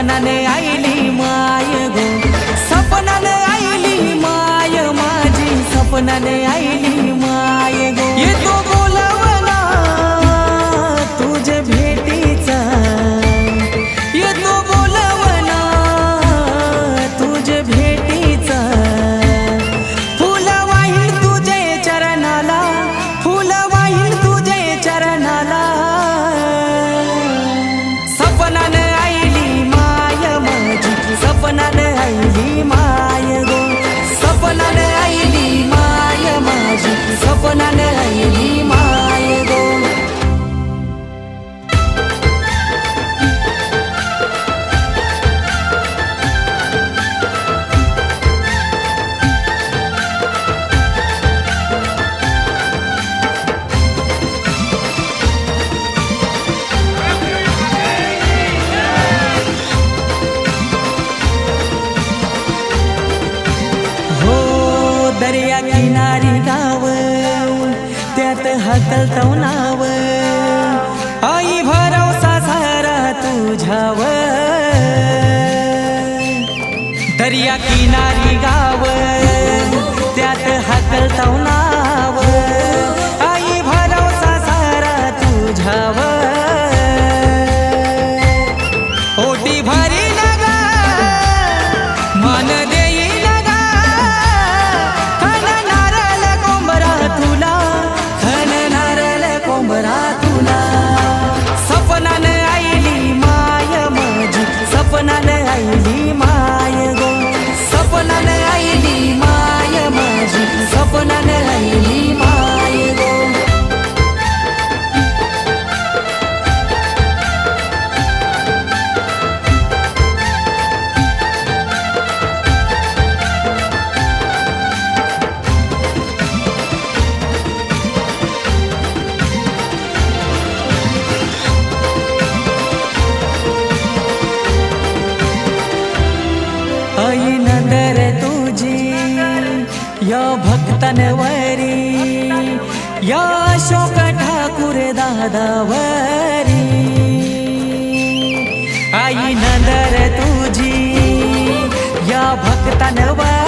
सपनाने आईली my go. सपनाने आईली माय माझी सपनाने आईली सपनान आईली माय गो सपनाने आईली माय माझी सपनाने त्यात हकलतो नाव आई भरवसा सारा तुझ्यावर दर्या किनारी गाव. त्यात हकलतो नाव आई भरवसा सारा तुझावं तनवरी या अशोक ठाकूर दादावरी. आई नंदर तुझी या भक्तनवरी